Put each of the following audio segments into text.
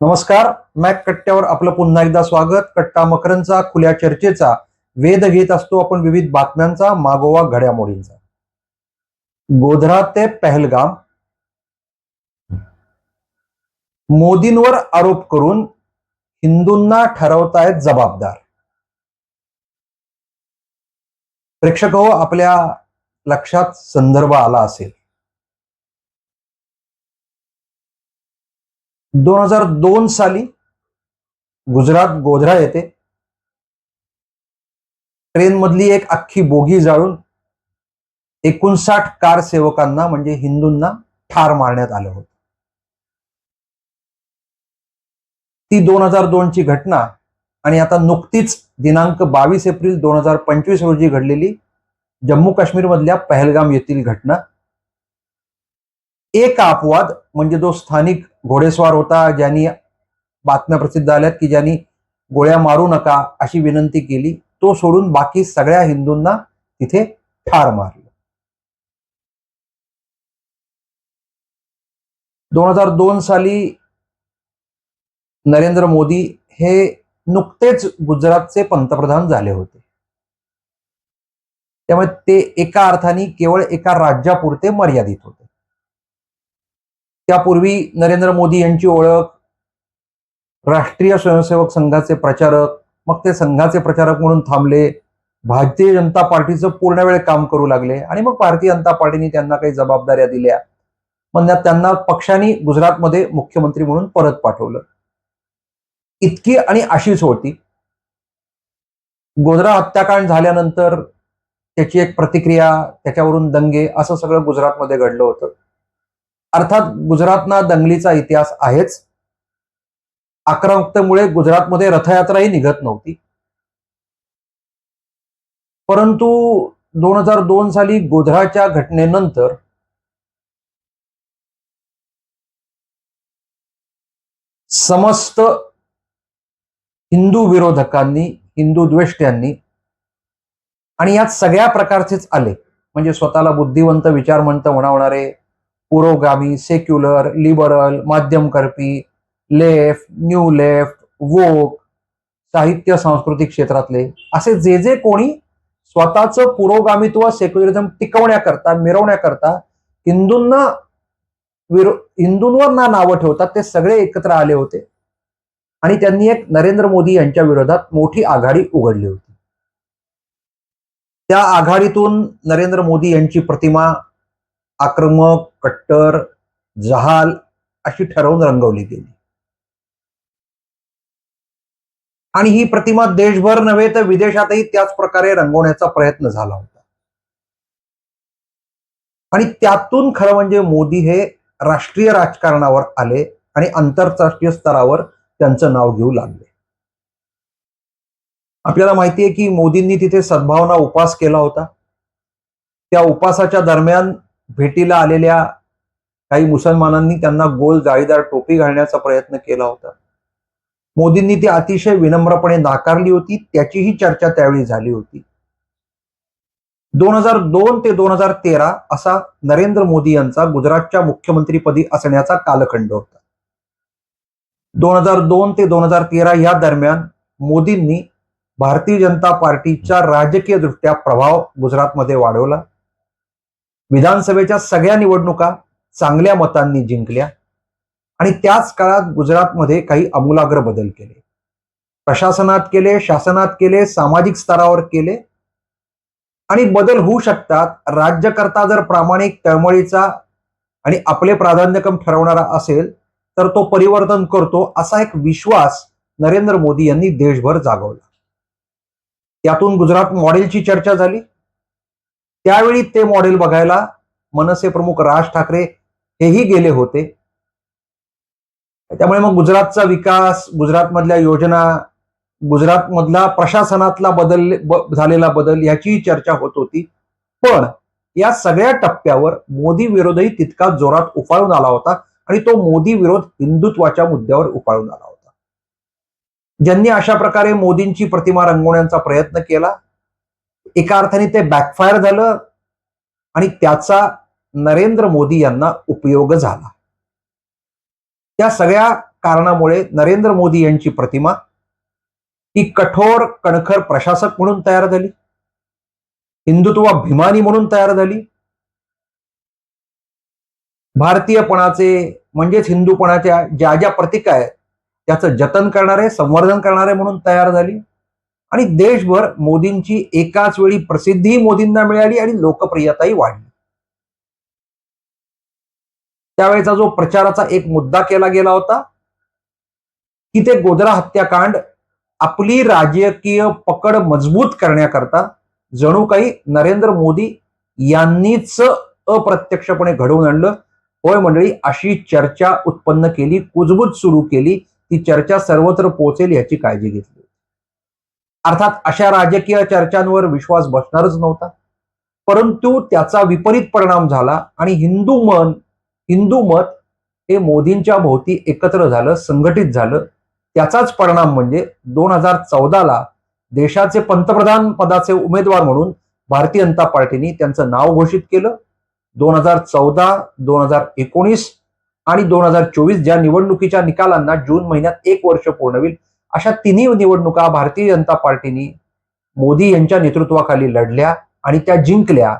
नमस्कार मॅक कट्ट्यावर आपलं पुन्हा एकदा स्वागत. कट्टा मकरंचा खुल्या चर्चेचा वेध घेत असतो आपण विविध बातम्यांचा मागोवा घड्यामोडींचा गोधरा ते पहलगाम. मोदींवर आरोप करून हिंदूंना ठरवतायत जबाबदार. प्रेक्षक हो आपल्या लक्षात संदर्भ आला असेल. दोन हजार दोन साली गुजरात गोधरा येथे ट्रेन मधली एक अख्खी बोगी जाळून एकोणसाठ कार सेवकांना म्हणजे हिंदूंना ठार मारण्यात आलं होतं. ती दोन हजार दोन ची घटना आणि आता नुकतीच दिनांक बावीस एप्रिल दोन हजार पंचवीस रोजी घडलेली जम्मू काश्मीर मधल्या पहलगाम येथील घटना एक अपवाद म्हणजे जो स्थानिक घोडेस्वार होता ज्यांनी बातम्या प्रसिद्ध आल्यात की ज्यांनी गोळ्या मारू नका अशी विनंती केली तो सोडून बाकी सगळ्या हिंदूंना तिथे ठार मारलं. दोन हजार दोन साली नरेंद्र मोदी हे नुकतेच गुजरातचे पंतप्रधान झाले होते. त्यामुळे ते एका अर्थाने केवळ एका राज्यापुरते मर्यादित होते. त्यापूर्वी नरेंद्र मोदी यांची ओळख राष्ट्रीय स्वयंसेवक संघाचे प्रचारक मग ते संघाचे प्रचारक म्हणून थांबले. भारतीय जनता पार्टीचं पूर्ण वेळ काम करू लागले आणि मग भारतीय जनता पार्टीने त्यांना काही जबाबदाऱ्या दिल्या. मग त्यांना पक्षाने गुजरातमध्ये मुख्यमंत्री म्हणून परत पाठवलं. इतकी आणि अशीच होती. गोधरा हत्याकांड झाल्यानंतर त्याची एक प्रतिक्रिया त्याच्यावरून दंगे असं सगळं गुजरातमध्ये घडलं होतं. अर्थात गुजरातना दंगलीचा इतिहास आहेच. आक्रमकतेमुळे गुजरातमध्ये रथयात्राही निघत नव्हती. परंतु दोन हजार दोन साली गोधराच्या घटनेनंतर समस्त हिंदू विरोधकांनी हिंदू द्वेष्ट्यांनी आणि यात सगळ्या प्रकारचेच आले. म्हणजे स्वतःला बुद्धिवंत विचार म्हणतं पुरोगामी सेक्युलर लिबरल मध्यमकर्पी लेफ्ट न्यू लेफ्ट वोक साहित्य सांस्कृतिक क्षेत्रातले. असे जे जे कोणी स्वतःचं पुरोगामित्व सेक्युलरिझम टिकवण्याकरता मिरवण्याकरता हिंदूंना विरो हिंदूंवर ना नावं ठेवतात ते सगळे एकत्र आले होते. आणि त्यांनी एक नरेंद्र मोदी यांच्या विरोधात मोठी आघाडी उघडली होती. त्या आघाडीतून नरेंद्र मोदी यांची प्रतिमा आक्रमक कट्टर जहाल अशी ठरवून रंगवली गेली. आणि ही प्रतिमा देशभर नव्हे तर विदेशातही त्याच प्रकारे रंगवण्याचा प्रयत्न झाला होता. आणि त्यातून खरं म्हणजे मोदी हे राष्ट्रीय राजकारणावर आले आणि आंतरराष्ट्रीय स्तरावर त्यांचं नाव घेऊ लागले. आपल्याला माहिती आहे की मोदींनी तिथे सद्भावना उपास केला होता. त्या उपासाच्या दरम्यान भेटीला आलेल्या काही मुसलमानांनी त्यांना गोल जाळीदार टोपी घालण्याचा प्रयत्न केला होता. मोदींनी ती अतिशय विनम्रपणे नाकारली होती त्याचीही चर्चा त्यावेळी झाली होती. दोन हजार दोन ते दोन हजार तेरा असा नरेंद्र मोदी यांचा गुजरातच्या मुख्यमंत्रीपदी असण्याचा कालखंड होता. दोन हजार दोन ते दोन हजार तेरा या दरम्यान मोदींनी भारतीय जनता पार्टीचा राजकीय दृष्ट्या प्रभाव गुजरातमध्ये वाढवला. विधानसभेच्या सगळ्या निवडणुका चांगल्या मतांनी जिंकल्या आणि त्याच काळात गुजरातमध्ये काही अमूलाग्र बदल केले. प्रशासनात केले शासनात केले सामाजिक स्तरावर केले आणि बदल होऊ शकतात. राज्यकर्ता जर प्रामाणिक तळमळीचा आणि आपले प्राधान्यक्रम ठरवणारा असेल तर तो परिवर्तन करतो असा एक विश्वास नरेंद्र मोदी यांनी देशभर जागवला. त्यातून गुजरात मॉडेलची चर्चा झाली. त्यावेळी ते मॉडेल बघायला मनसे प्रमुख राज ठाकरे हेही गेले होते. त्यामुळे मग गुजरातचा विकास गुजरातमधल्या योजना गुजरातमधला प्रशासनातला बदल ब- झालेला बदल याचीही चर्चा होत होती. पण या सगळ्या टप्प्यावर मोदी विरोधही तितका जोरात उफाळून आला होता आणि तो मोदी विरोध हिंदुत्वाच्या मुद्द्यावर उफाळून आला होता. ज्यांनी अशा प्रकारे मोदींची प्रतिमा रंगवण्याचा प्रयत्न केला एका अर्थाने ते बॅकफायर झालं आणि त्याचा नरेंद्र मोदी यांना उपयोग झाला. त्या सगळ्या कारणामुळे नरेंद्र मोदी यांची प्रतिमा ही कठोर कणखर प्रशासक म्हणून तयार झाली. हिंदुत्वाभिमानी म्हणून तयार झाली. भारतीयपणाचे म्हणजेच हिंदूपणाच्या ज्या ज्या प्रतिका आहेत त्याचं जतन करणारे संवर्धन करणारे म्हणून तयार झाली. आणि देशभर मोदींची एकाच वेळी प्रसिद्धीही मोदींना मिळाली आणि लोकप्रियताही वाढली. त्यावेळेचा जो प्रचाराचा एक मुद्दा केला गेला होता की ते गोधरा हत्याकांड आपली राजकीय पकड मजबूत करण्याकरता जणू काही नरेंद्र मोदी यांनीच अप्रत्यक्षपणे घडवून आणलं. होय मंडळी अशी चर्चा उत्पन्न केली कुजबूज सुरू केली ती चर्चा सर्वत्र पोहोचेल याची काळजी घेतली. अर्थात अशा राजकीय चर्चांवर विश्वास बसणारच नव्हता. परंतु त्याचा विपरीत परिणाम झाला आणि हिंदू मन हिंदू मत हे मोदींच्या भोवती एकत्र झालं संघटित झालं. त्याचाच परिणाम म्हणजे दोन हजार चौदाला देशाचे पंतप्रधान पदाचे उमेदवार म्हणून भारतीय जनता पार्टीने त्यांचं नाव घोषित केलं. दोन हजार चौदा दोन हजार एकोणीस आणि दोन हजार चोवीस ज्या निवडणुकीच्या निकालांना जून महिन्यात एक वर्ष पूर्ण होईल अशा तिन्ही निवडणुका भारतीय जनता पार्टीने मोदी यांच्या नेतृत्वाखाली लढल्या आणि त्या जिंकल्या.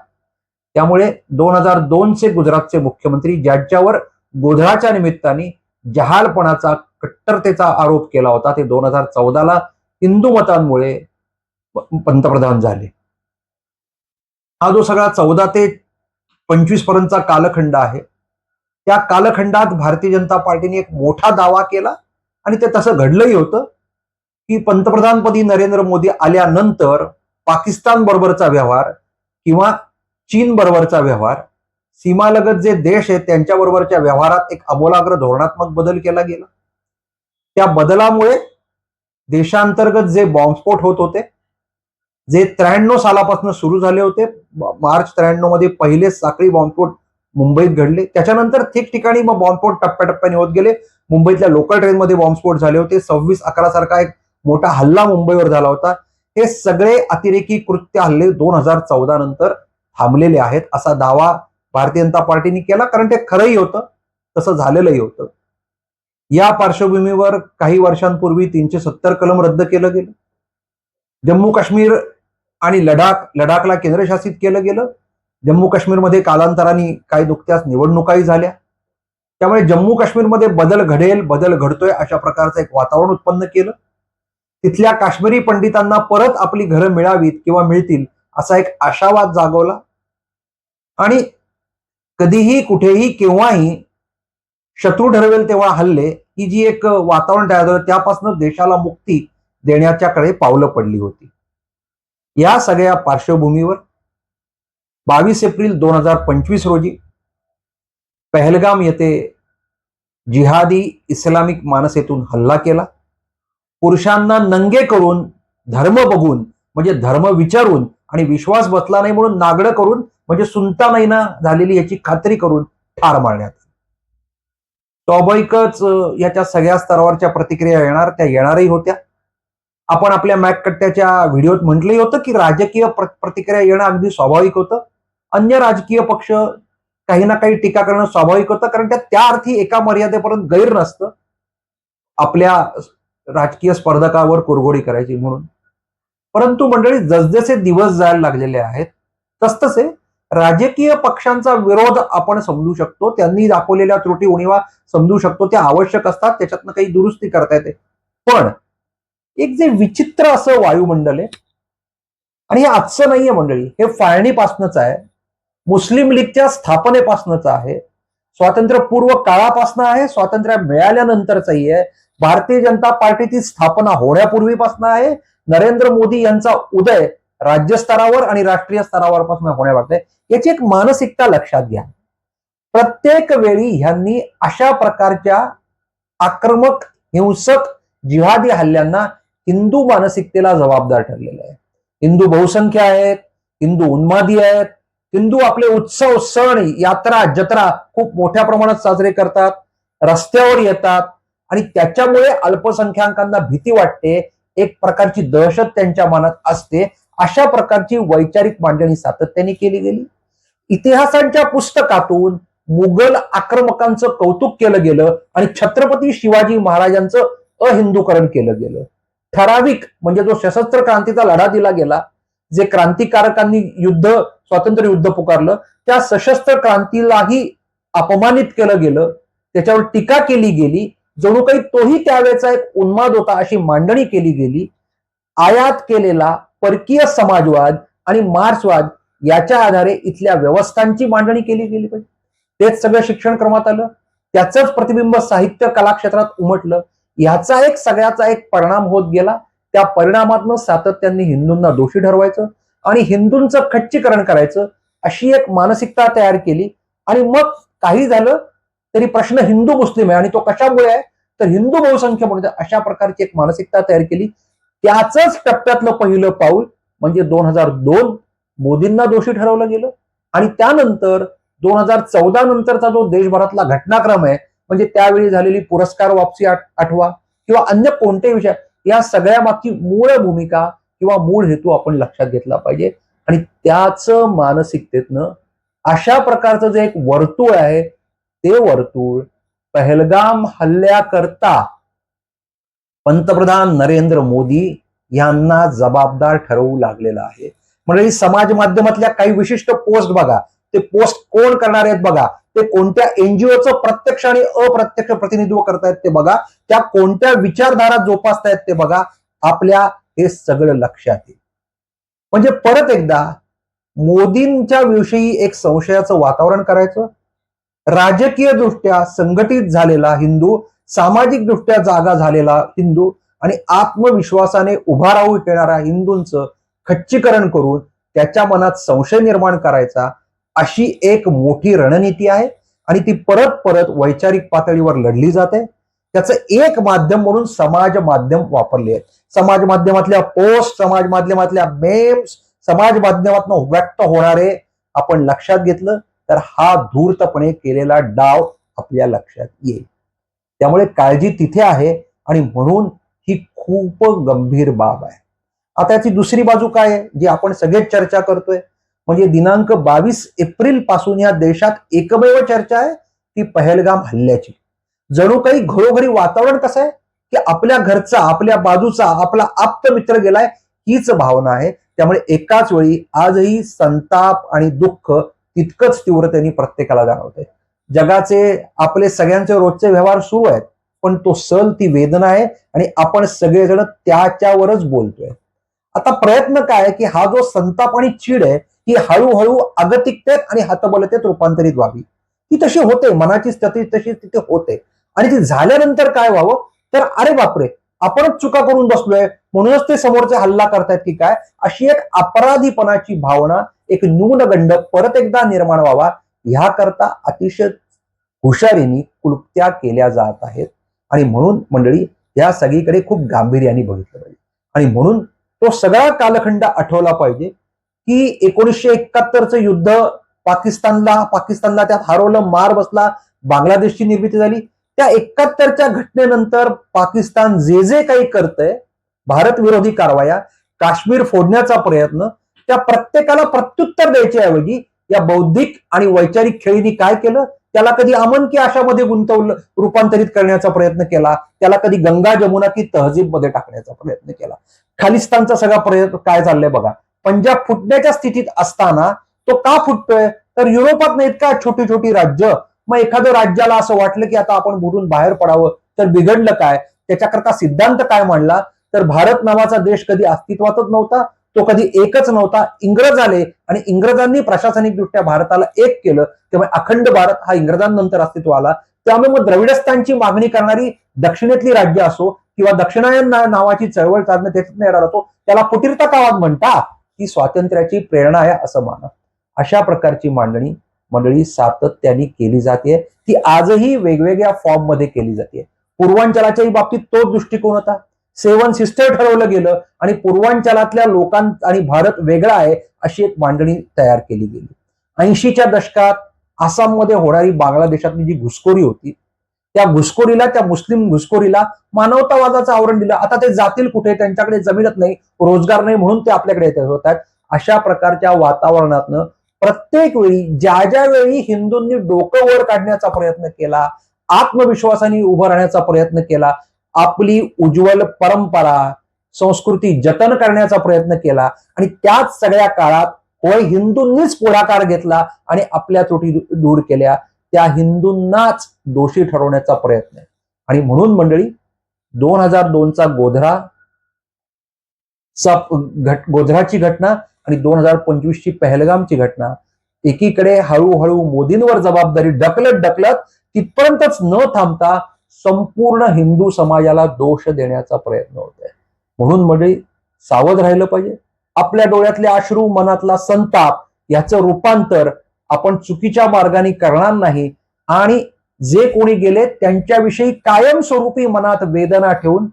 त्यामुळे दोन हजार दोनचे गुजरातचे मुख्यमंत्री ज्यांच्यावर गोधळाच्या निमित्ताने जहालपणाचा कट्टरतेचा आरोप केला होता ते दोन हजार चौदाला हिंदू मतांमुळे पंतप्रधान झाले. हा जो सगळा चौदा ते पंचवीस पर्यंतचा कालखंड आहे त्या कालखंडात भारतीय जनता पार्टीने एक मोठा दावा केला आणि ते तसं घडलंही होतं. की पंतप्रधानपदी नरेंद्र मोदी आल्यानंतर पाकिस्तान बरोबरचा व्यवहार किंवा चीन बरोबरचा व्यवहार सीमालगत जे देश आहेत त्यांच्या बरोबरच्या व्यवहारात एक अमोलाग्र धोरणात्मक बदल केला गेला. त्या बदलामुळे देशांतर्गत जे बॉम्बस्फोट होत होते जे त्र्याण्णव सालापासून सुरू झाले होते मार्च त्र्याण्णवमध्ये पहिले साखळी बॉम्बस्फोट मुंबईत घडले. त्याच्यानंतर ठिकठिकाणी मग बॉम्बस्फोट टप्प्याटप्प्याने होत गेले. मुंबईतल्या लोकल ट्रेनमध्ये बॉम्बस्फोट झाले होते. सव्वीस अकरा सारखा एक मोठा हल्ला मुंबईवर झाला होता. हे सगळे अतिरेकी कृत्य हल्ले दोन हजार चौदा नंतर थांबलेले आहेत. असा दावा भारतीय जनता पार्टीने केला कारण ते खरंही होतं. तसं झालेलंही होतं. या पार्श्वभूमीवर काही वर्षांपूर्वी तीनशे सत्तर कलम रद्द केलं गेलं. जम्मू काश्मीर आणि लडाख लडाखला केंद्रशासित केलं गेलं. जम्मू काश्मीरमध्ये कालांतराने काही नुकत्याच निवडणुकाही झाल्या. त्यामुळे जम्मू काश्मीरमध्ये बदल घडेल बदल घडतोय अशा प्रकारचं एक वातावरण उत्पन्न केलं. तिथल्या काश्मीरी पंडितांना परत आपली घरं मिळावीत किंवा मिळतील असा एक आशावाद जागवला. आणि कधीही कुठेही केव्हाही शत्रू ठरवेल तेव्हा हल्ले ही जी एक वातावरण तयार झालं त्यापासून देशाला मुक्ती देण्याच्याकडे पावलं पडली होती. या सगळ्या पार्श्वभूमीवर बावीस एप्रिल दोन हजार पंचवीस रोजी पहलगाम येथे जिहादी इस्लामिक मानसेतून हल्ला केला. पुरुषांना नंगे करून धर्म बघून म्हणजे धर्म विचारून आणि विश्वास बसला नाही म्हणून नागडं करून म्हणजे सुनता नाही ना झालेली याची खात्री करून ठार मारण्यात. स्वाभाविकच याच्या सगळ्या स्तरावरच्या प्रतिक्रिया येणार त्या येणारही होत्या. आपण आपल्या मॅक कट्ट्याच्या व्हिडिओत म्हटलंही होतं की राजकीय प्रतिक्रिया येणं अगदी स्वाभाविक होतं. अन्य राजकीय पक्ष काही ना काही टीका करणं स्वाभाविक होतं कारण त्या त्या अर्थी एका मर्यादेपर्यंत गैर नसतं. आपल्या राजकीय स्पर्धकावर कुरघोडी करायची म्हणून. परंतु मंडळी जसजसे दिवस जायला लागलेले आहेत तसतसे राजकीय पक्षांचा विरोध आपण समजू शकतो. त्यांनी दाखवलेल्या त्रुटी उणीवा समजू शकतो. त्या आवश्यक असतात त्याच्यातनं काही दुरुस्ती करता येते. पण एक जे विचित्र असं वायुमंडल आहे आणि हे आजचं नाहीये मंडळी हे फाळणीपासूनच आहे मुस्लिम लीगच्या स्थापनेपासूनच आहे स्वातंत्र्यपूर्व काळापासून आहे स्वातंत्र्य मिळाल्यानंतरचाही आहे भारतीय जनता पार्टीची स्थापना होण्यापूर्वीपासून आहे. नरेंद्र मोदी यांचा उदय राज्य स्तरावर आणि राष्ट्रीय स्तरावरपासून पासून याची एक मानसिकता लक्षात घ्या. प्रत्येक वेळी ह्यांनी अशा प्रकारच्या आक्रमक हिंसक जिहादी हल्ल्यांना हिंदू मानसिकतेला जबाबदार ठरलेलं आहे. हिंदू बहुसंख्य आहेत हिंदू उन्मादी आहेत हिंदू आपले उत्सव सण यात्रा जत्रा खूप मोठ्या प्रमाणात साजरे करतात रस्त्यावर येतात आणि त्याच्यामुळे अल्पसंख्याकांना भीती वाटते एक प्रकारची दहशत त्यांच्या मनात असते अशा प्रकारची वैचारिक मांडणी सातत्याने केली गेली. इतिहासांच्या पुस्तकातून मुघल आक्रमकांचं कौतुक केलं गेलं आणि छत्रपती शिवाजी महाराजांचं अहिंदूकरण केलं गेलं. ठराविक म्हणजे जो सशस्त्र क्रांतीचा लढा दिला गेला जे क्रांतिकारकांनी युद्ध स्वातंत्र्य युद्ध पुकारलं त्या सशस्त्र क्रांतीलाही अपमानित केलं गेलं त्याच्यावर टीका केली गेली जणू काही तोही त्यावेळेचा एक उन्माद होता अशी मांडणी केली गेली. आयात केलेला परकीय समाजवाद आणि मार्क्सवाद याच्या आधारे इथल्या व्यवस्थांची मांडणी केली गेली पाहिजे. तेच सगळं शिक्षण क्रमात आलं. त्याचंच प्रतिबिंब साहित्य कला क्षेत्रात उमटलं. याचा एक सगळ्याचा एक परिणाम होत गेला. त्या परिणामातनं सातत्याने हिंदूंना दोषी ठरवायचं आणि हिंदूंचं खच्चीकरण करायचं अशी एक मानसिकता तयार केली. आणि मग काही झालं तरी प्रश्न हिंदू मुस्लिम आहे आणि तो कशामुळे आहे? तर हिंदू बहुसंख्य म्हणजे अशा प्रकारची एक मानसिकता तयार केली. त्याच टप्प्यातलं पहिलं पाऊल म्हणजे दोन हजार दोन मोदींना दोषी ठरवलं गेलं. आणि त्यानंतर दोन हजार चौदा नंतरचा जो देशभरातला घटनाक्रम आहे म्हणजे त्यावेळी झालेली पुरस्कार वापसी आठ- आठवा किंवा अन्य कोणते विषय या सगळ्या मागची मूळ भूमिका किंवा मूळ हेतू आपण लक्षात घेतला पाहिजे. आणि त्याच मानसिकतेतनं अशा प्रकारचं जे एक वर्तुळ आहे ते वर्तुळ पहलगाम हल्ल्याकरता पंतप्रधान नरेंद्र मोदी यांना जबाबदार ठरवू लागलेला आहे. म्हणजे समाज माध्यमातल्या काही विशिष्ट पोस्ट बघा. ते पोस्ट कोण करणार आहेत बघा. ते कोणत्या एनजीओचं प्रत्यक्ष आणि अप्रत्यक्ष प्रतिनिधित्व करतायत ते बघा. त्या कोणत्या विचारधारा जोपासतायत ते बघा. आपल्या हे सगळं लक्षात येईल. म्हणजे परत एकदा मोदींच्या विषयी एक संशयाचं वातावरण करायचं. राजकीय दृष्ट्या संघटित झालेला हिंदू सामाजिक दृष्ट्या जागा झालेला हिंदू आणि आत्मविश्वासाने उभा राहू येणाऱ्या हिंदूंचं खच्चीकरण करून त्याच्या मनात संशय निर्माण करायचा अशी एक मोठी रणनीती आहे आणि ती परत परत वैचारिक पातळीवर लढली जाते. त्याचं एक माध्यम म्हणून समाज माध्यम वापरले आहे समाज माध्यमातल्या पोस्ट समाज माध्यमातल्या मेम्स समाज माध्यमातून व्यक्त होणारे आपण लक्षात घेतलं. तर हा धूर्तपणे केलेला डाव आपल्या लक्षात येईल. त्यामुळे काळजी तिथे आहे आणि म्हणून ही खूप गंभीर बाब आहे. आता याची दुसरी बाजू काय आहे? जी आपण सगळेच चर्चा करतोय म्हणजे दिनांक बावीस एप्रिलपासून या देशात एकमेव चर्चा आहे ती पहलगाम हल्ल्याची. जणू काही घरोघरी वातावरण कसं आहे? की आपल्या घरचा आपल्या बाजूचा आपला आप्त मित्र गेलाय हीच भावना आहे. त्यामुळे एकाच वेळी आजही संताप आणि दुःख तितकंच तीव्रतेने प्रत्येकाला जाणवतंय. जगाचे आपले सगळ्यांचे रोजचे व्यवहार सुरू आहेत पण तो सल ती वेदना आहे आणि आपण सगळेजण त्याच्यावरच बोलतोय. आता प्रयत्न काय की हा जो संताप आणि चीड आहे ही हळूहळू अगतिकतेत आणि हतबलतेत रूपांतरित व्हावी. ती तशी होते मनाची स्थिती तशी तिथे होते. आणि ती झाल्यानंतर काय व्हावं? तर अरे बापरे आपणच चुका करून बसलोय म्हणूनच ते समोरचे हल्ला करतायत की काय? अशी एक अपराधीपणाची भावना एक न्यूनगंड परत एकदा निर्माण व्हावा ह्याकरता अतिशय हुशारीने कुलुप्त्या केल्या जात आहेत. आणि म्हणून मंडळी या सगळीकडे खूप गांभीर्याने बघितलं पाहिजे. आणि म्हणून तो सगळा कालखंड आठवला पाहिजे की एकोणीसशे एकाहत्तरचं युद्ध पाकिस्तानला पाकिस्तानला त्यात हरवलं मार बसला बांगलादेशची निर्मिती झाली. त्या एकाहत्तरच्या घटनेनंतर पाकिस्तान जे जे काही करतंय भारत विरोधी कारवाया काश्मीर फोडण्याचा प्रयत्न त्या प्रत्येकाला प्रत्युत्तर द्यायच्याऐवजी या बौद्धिक आणि वैचारिक खेळीने काय केलं? त्याला कधी अमन की आशामध्ये गुंतवलं रूपांतरित करण्याचा प्रयत्न केला? त्याला कधी गंगा जमुना की तहजीबमध्ये टाकण्याचा प्रयत्न केला? खालिस्तानचा सगळा प्रयत्न काय चाललंय बघा? पंजाब फुटण्याच्या स्थितीत असताना तो का फुटतोय? तर युरोपात नाहीत का छोटी छोटी राज्य मग एखाद्या राज्याला असं वाटलं की आता आपण बुडून बाहेर पडावं तर बिघडलं काय? त्याच्याकरता सिद्धांत काय मांडला? तर भारत नावाचा देश कधी अस्तित्वातच नव्हता. तो कधी एकच नव्हता. इंग्रज आले आणि इंग्रजांनी प्रशासनिक दृष्ट्या भारताला एक केलं. त्यामुळे अखंड भारत हा इंग्रजांनंतर अस्तित्व आला. त्यामुळे मग द्रविडस्थांची मागणी करणारी दक्षिणेतली राज्य असो किंवा दक्षिणायन नावाची चळवळ साधणं त्याच्यात येणार असो त्याला फुटीरता कावाद म्हणता ही स्वातंत्र्याची प्रेरणा आहे असं माना अशा प्रकारची मांडणी मंडळी सातत्याने केली जाते. ती आजही वेगवेगळ्या फॉर्ममध्ये केली जाते. पूर्वांचलाच्याही बाबतीत तोच दृष्टिकोन होता. सेवन सिस्टर ठरवलं गेलं आणि पूर्वांचलातल्या लोकां आणि भारत वेगळा आहे अशी एक मांडणी तयार केली गेली. ऐंशीच्या दशकात आसाममध्ये होणारी बांगलादेशातली जी घुसखोरी होती त्या घुसखोरीला त्या मुस्लिम घुसखोरीला मानवतावादाचं आवरण दिलं. आता ते जातील कुठे? त्यांच्याकडे जमीनच नाही रोजगार नाही म्हणून ते आपल्याकडे येत होतात अशा प्रकारच्या वातावरणातनं प्रत्येक वेळी ज्या ज्या वेळी हिंदूंनी डोकं वर काढण्याचा प्रयत्न केला आत्मविश्वासाने उभं राहण्याचा प्रयत्न केला आपली उज्ज्वल परंपरा संस्कृती जतन करण्याचा प्रयत्न केला आणि त्याच सगळ्या काळात होय हिंदूंनीच पुढाकार घेतला आणि आपल्या त्रुटी दूर केल्या. त्या हिंदूंनाच दोषी ठरवण्याचा प्रयत्न आहे. आणि म्हणून मंडळी दोन हजार दोनचा गोधरा चा घट गोधराची घटना आणि दोन हजार पंचवीसची पहलगामची घटना एकीकडे हळूहळू मोदींवर जबाबदारी ढकलत ढकलत तिथपर्यंतच न थांबता संपूर्ण हिंदू समाजाला दोष देण्याचा प्रयत्न होत आहे म्हणून म्हणजे सावध राहिलं पाहिजे. आपल्या डोळ्यातले अश्रू मनातला संताप याचं रूपांतर आपण चुकीच्या मार्गाने करणार नाही आणि जे कोणी गेले त्यांच्याविषयी कायमस्वरूपी मनात वेदना ठेवून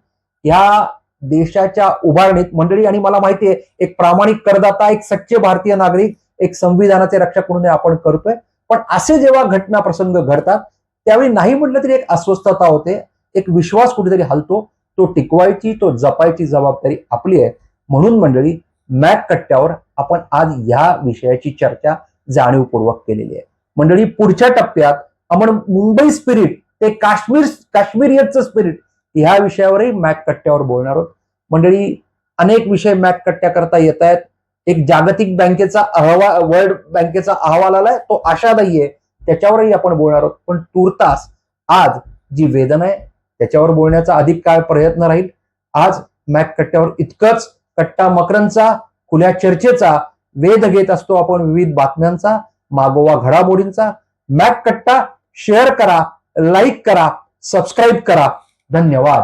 या देशाच्या उभारणीत मंडळी आणि मला माहिती आहे एक प्रामाणिक करदाता एक सच्चे भारतीय नागरिक एक संविधानाचे रक्षक म्हणून आपण करतोय. पण असे जेव्हा घटना प्रसंग घडतात त्यावेळी नाही म्हटलं तरी एक अस्वस्थता होते एक विश्वास कुठेतरी हलतो तो टिकवायची तो जपायची जबाबदारी आपली आहे. म्हणून मंडळी मॅक कट्ट्यावर आपण आज या विषयाची चर्चा जाणीवपूर्वक केलेली आहे. मंडळी पुढच्या टप्प्यात आपण मुंबई स्पिरिट ते काश्मीर काश्मीरियतचं स्पिरिट ह्या विषयावरही मॅक कट्ट्यावर बोलणार आहोत. मंडळी अनेक विषय मॅक कट्ट्या करता येत आहेत. एक जागतिक बँकेचा अहवाल वर्ल्ड बँकेचा अहवाल आलाय तो आशादायी आहे. त्याच्यावरही आपण बोलणार आहोत. पण तुर्तास आज जी वेदना आहे त्याच्यावर बोलण्याचा अधिक काय प्रयत्न राहील. आज मॅक कट्ट्यावर इतकंच कट्टा मकरांचा खुल्या चर्चेचा वेध घेत असतो आपण विविध बातम्यांचा मागोवा घडामोडींचा. मॅक कट्टा शेअर करा लाईक करा सबस्क्राईब करा. धन्यवाद.